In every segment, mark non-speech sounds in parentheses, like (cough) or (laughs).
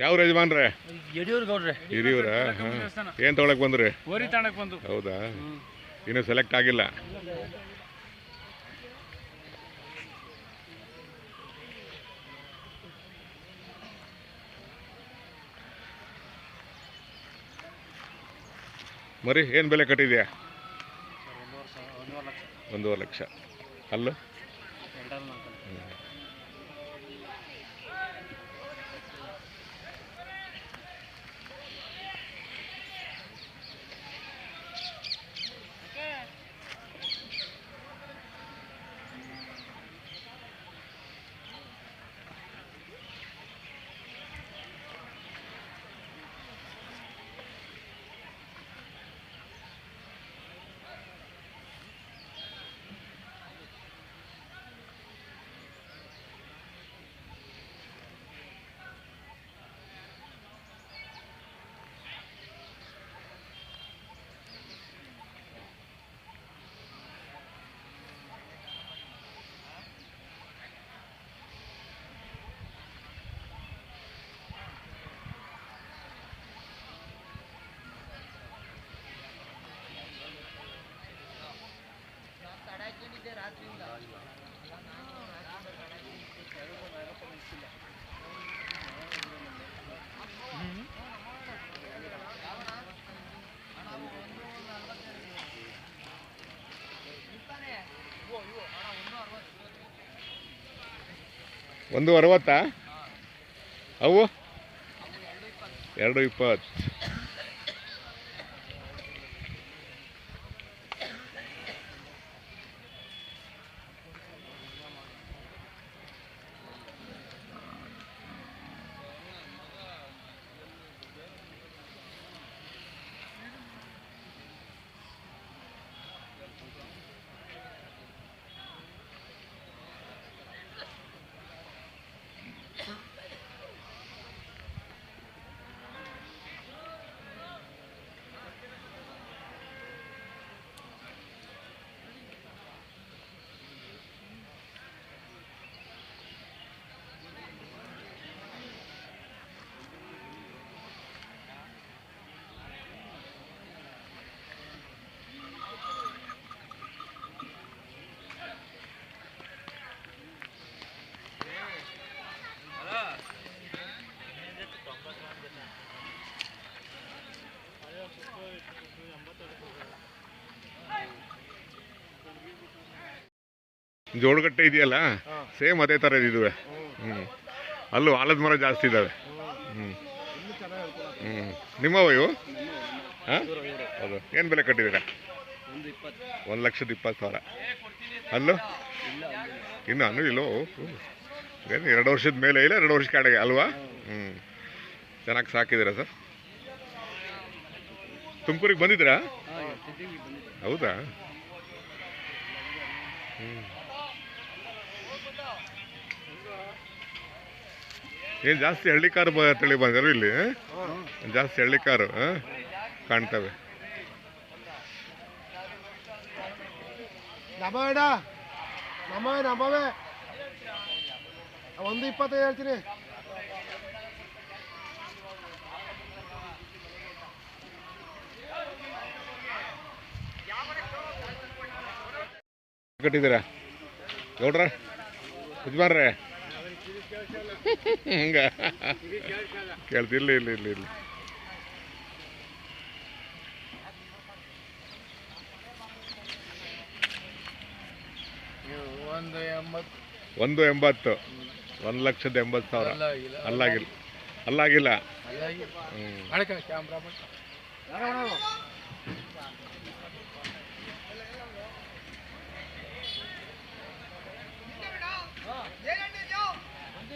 ಯಾವ ಯಜಮಾನ್ರೆ? ಯಡಿಯೂರು ಗೌಡ್ರೆ. ಹಿರಿಯೂರ? ಏನು ತೊಗೊಳಕ್ ಬಂದ್ರಿ? ಓರಿ ತಾಣಕ್ಕೆ ಬಂದು. ಹೌದಾ? ಇನ್ನೂ ಸೆಲೆಕ್ಟ್ ಆಗಿಲ್ಲ. ಮರಿ ಏನು ಬೆಲೆ ಕಟ್ಟಿದ್ಯಾ? ಒಂದೂವರೆ ಲಕ್ಷ. ಅಲ್ಲೂ ಒಂದು ಅರವತ್ತಾ? ಅವು? ಎರಡು ಇಪ್ಪತ್ತು. ಜೋಳಗಟ್ಟೆ ಇದೆಯಲ್ಲ? ಸೇಮ್ ಅದೇ ಥರ ಇದಿವೆ ಹ್ಞೂ ಅಲ್ಲೂ ಆಲದ ಮರ ಜಾಸ್ತಿ ಇದ್ದಾವೆ ಹ್ಞೂ ಹ್ಞೂ ನಿಮ್ಮವ ಇವು? ಹಾಂ? ಹೌದು. ಏನು ಬೆಲೆ ಕಟ್ಟಿದ್ದೀರಾ? ಒಂದು ಲಕ್ಷದ ಇಪ್ಪತ್ತು ಸಾವಿರ. ಅಲ್ಲೂ? ಇನ್ನು ಅನ್ನು ಇಲ್ಲೋ? ಏನು ಎರಡು ವರ್ಷದ ಮೇಲೆ ಇಲ್ಲ ಎರಡು ವರ್ಷ ಕಡೆಗೆ ಅಲ್ವಾ? ಹ್ಞೂ ಚೆನ್ನಾಗಿ ಸಾಕಿದ್ದೀರಾ ಸರ್? ತುಮಕೂರಿಗೆ ಬಂದಿದ್ದೀರಾ? ಹೌದಾ? ಬಂದಿದೆ ಏನು ಜಾಸ್ತಿ ಹಳ್ಳಿ ಕಾರು ಬ ತಳಿ ಬಂದರು ಇಲ್ಲಿ ಜಾಸ್ತಿ ಹಳ್ಳಿ ಕಾರು? ಕಾಣ್ತವೆ. ನಮ್ಮವೇ ಒಂದು ಇಪ್ಪತ್ತೈದು ಹೇಳ್ತೀನಿ. ಕಟ್ಟಿದ್ದೀರಾ? ಗೌಡ್ರ ಯಜಮಾನ್ರೆ. (laughs) ಹಂಗ? ಕೇಳ್ತಿಲ್ಲ ಇಲ್ಲ ಇಲ್ಲ ಇಲ್ಲ ಒಂದು ಎಂಬತ್ತು. ಒಂದು ಲಕ್ಷದ ಎಂಬತ್ತು ಸಾವಿರ. ಅಲ್ಲಾಗಿಲ್ಲ. ಅಲ್ಲಾಗಿಲ್ಲ. ಹ್ಞೂ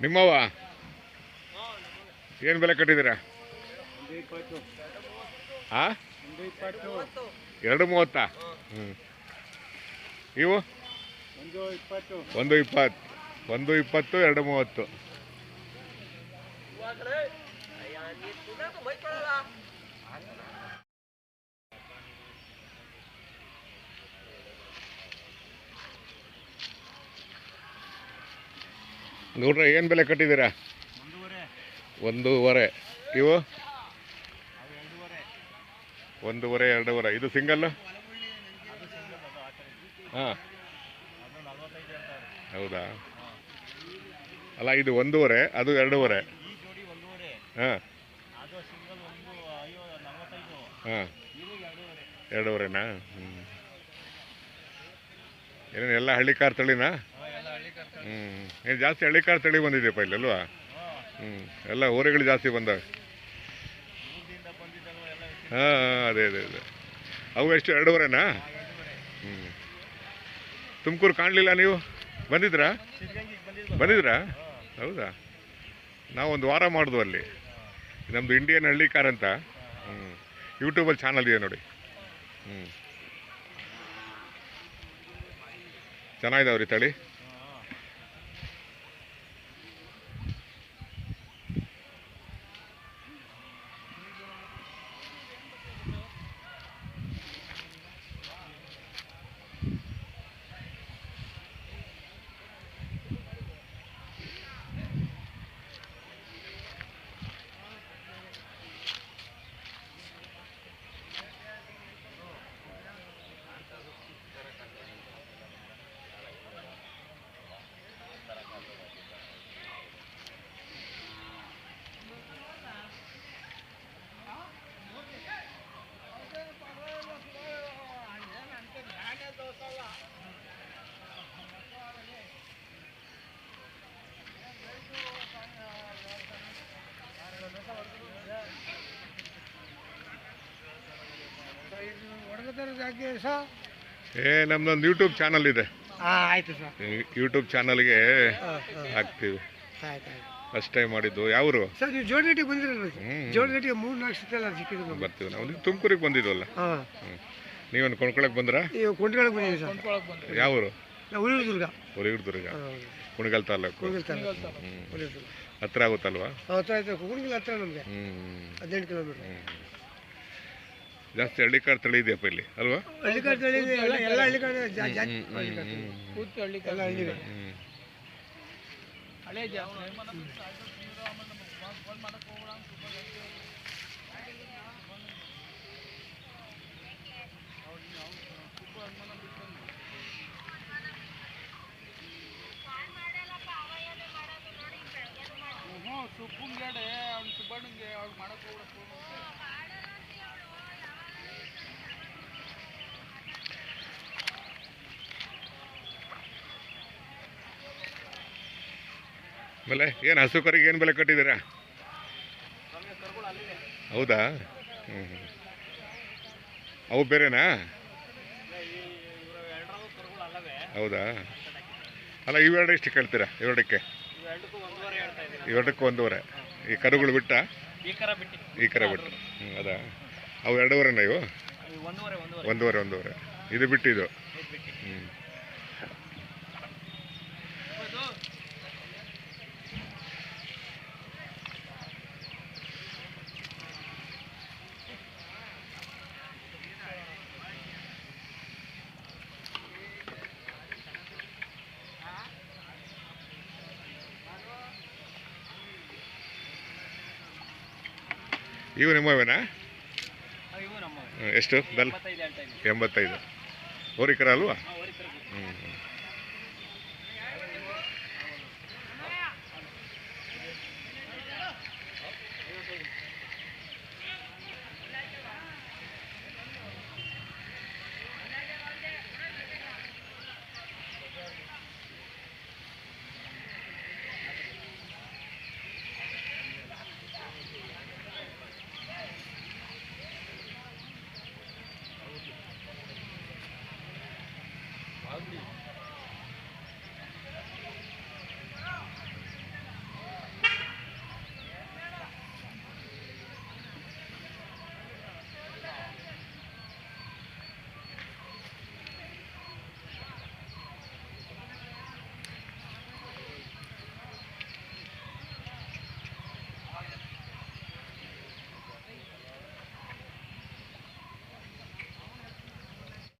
ನಿಮ್ಮವ ಏನು ಬೆಲೆ ಕಟ್ಟಿದ್ದೀರಾ? ಆ? ಎರಡು ಮೂವತ್ತಾ? ಹ್ಞೂ ಇವು? ಒಂದು ಇಪ್ಪತ್ತು ಒಂದು ಇಪ್ಪತ್ತು. ಒಂದು ಇಪ್ಪತ್ತು, ಎರಡು ಮೂವತ್ತು. ನೋಡ್ರೆ ಏನು ಬೆಲೆ ಕಟ್ಟಿದ್ದೀರಾ? ಒಂದೂವರೆ. ಇವು ಒಂದೂವರೆ, ಎರಡೂವರೆ. ಇದು ಸಿಂಗಲ್ ಹಾಂ. ಹೌದಾ? ಅಲ್ಲ, ಇದು ಒಂದೂವರೆ, ಅದು ಎರಡೂವರೆ. ಹಾಂ. ಹಾಂ. ಎರಡೂವರೆನಾ? ಹ್ಞೂ ಏನೇನು, ಎಲ್ಲ ಹಳ್ಳಿ ಕಾರ್ ತಳಿನಾ? ಹ್ಞೂ ಏನು ಜಾಸ್ತಿ ಹಳ್ಳಿ ಕಾರ್ ತಳಿ ಬಂದಿದೆಯಪ್ಪ ಇಲ್ಲಲ್ವಾ ಹ್ಞೂ ಎಲ್ಲ ಊರೆಗಳು ಜಾಸ್ತಿ ಬಂದಾವೆ. ಹಾಂ ಅದೇ ಅದೇ ಅದೇ. ಅವು ಎಷ್ಟು ಎರಡೂವರೆನಾ? ಹ್ಞೂ ತುಮಕೂರು ಕಾಣಲಿಲ್ಲ ನೀವು? ಬಂದಿದ್ರಾ? ಬಂದಿದ್ರಾ? ಹೌದಾ? ನಾವು ಒಂದು ವಾರ ಮಾಡಿದ್ವು ಅಲ್ಲಿ. ನಮ್ಮದು ಇಂಡಿಯನ್ ಹಳ್ಳಿ ಕಾರ್ ಅಂತ. ಹ್ಞೂ ಯೂಟ್ಯೂಬಲ್ಲಿ ಚಾನಲ್ ಇದೆ ನೋಡಿ. ಹ್ಞೂ ಚೆನ್ನಾಗಿದಾವ್ರಿ ತಳಿ. ಏ ನಮ್ದೊಂದು ಯೂಟ್ಯೂಬ್ ಚಾನಲ್ ಇದೆ. ಆಯ್ತು ಸರ್ ಯೂಟ್ಯೂಬ್ ಚಾನಲ್ಗೆ ಹಾಕ್ತೀವಿ. ಆಯ್ತು ಆಯ್ತು. ಫಸ್ಟ್ ಟೈಮ್ ಮಾಡಿದ್ದು. ಯಾವರು? ಸರ್ ನೀವು ಜೋಡಗಟ್ಟಿಗೆ ಬಂದಿರಲ್ಲ. ಜೋಡಗಟ್ಟಿಗೆ ಮೂರು ನಾಲ್ಕು ಸತಿ ಎಲ್ಲ ಸಿಕ್ಕಿದ್ರು ಬರ್ತೀವಿ ನಾವು. ತುಮಕೂರಿಗೆ ಬಂದಿದ್ವಲ್ಲ? ನೀವೇನು ಕೊಂಡ್ಕೊಳಕ್ಕೆ ಬಂದ್ರಾ? ನೀವು ಕೊಂಡ್ಕೊಳಕ್ಕೆ ಬಂದಿದ್ದೀವಿ ಸರ್? ಕೊಂಡ್ಕೊಳಕ್ ಬಂದ್ರಿ ಯಾವರು? ನಾವು ಉಳಿದುರ್ಗ ಹೊರಗಿಡ್ದುರ್ಗ ದುರ್ಗ. ಕುಣಿಗಲ್ ತಾಲೂಕು. ಹತ್ರ ಆಗುತ್ತಲ್ವಾ? ಹತ್ರ ಆಯ್ತು. ಕುಣಿಗಲ್ ಹತ್ರ ನಮಗೆ. ಹದಿನೆಂಟು ಕಿಲೋಮೀಟ್ರ್. ಜಾಸ್ತಿ ಹಳ್ಳಿಕಾರ್ ತಳಿ ಇದೆಯಪ್ಪ ಇಲ್ಲಿ ಅಲ್ವಾ? ಹಳ್ಳಿಕಾರ್ ತಳಿ ಇದೆ, ಎಲ್ಲ ಎಲ್ಲ ಹಳ್ಳಿಕಾರ್ ಜಾಸ್ತಿ ಹಳ್ಳಿಕಾರ್ ತಳಿ. ಕೂತು ಹಳ್ಳಿ ಎಲ್ಲ ಹಳೆ ಸುಬ್ಬಂಗೇಡೆ ಅವ್ನು ಸುಬ್ಬಣ್ಣಂಗೆ ಅವ್ರು ಮಾಡಕ್ಕೆ ಹೋಗ್ಬಿಡಕ್ಕೆ ಆಮೇಲೆ ಏನು ಹಸು ಕರಿಗೆ ಏನು ಬೆಲೆ ಕಟ್ಟಿದ್ದೀರಾ? ಹೌದಾ? ಹ್ಞೂ ಅವು ಬೇರೆನಾ? ಹೌದಾ? ಅಲ್ಲ ಇವೆರಡು ಎಷ್ಟು ಕೇಳ್ತೀರಾ ಇವೆರಡಕ್ಕೆ? ಇವೆರಡಕ್ಕೂ ಒಂದೂವರೆ. ಈ ಕರುಗಳು ಬಿಟ್ಟ? ಈ ಕರ ಬಿಟ್ಟು. ಹ್ಞೂ ಅದಾ? ಅವು ಎರಡೂವರೆನಾ ಇವು? ಒಂದೂವರೆ ಒಂದೂವರೆ. ಇದು ಬಿಟ್ಟು ಇವು ನಿಮ್ಮವೇನಾ? ಎಷ್ಟು? ಎಂಬತ್ತೈದು ಹೋರಿಕರ ಅಲ್ವಾ? ಹ್ಞೂ ಹ್ಞೂ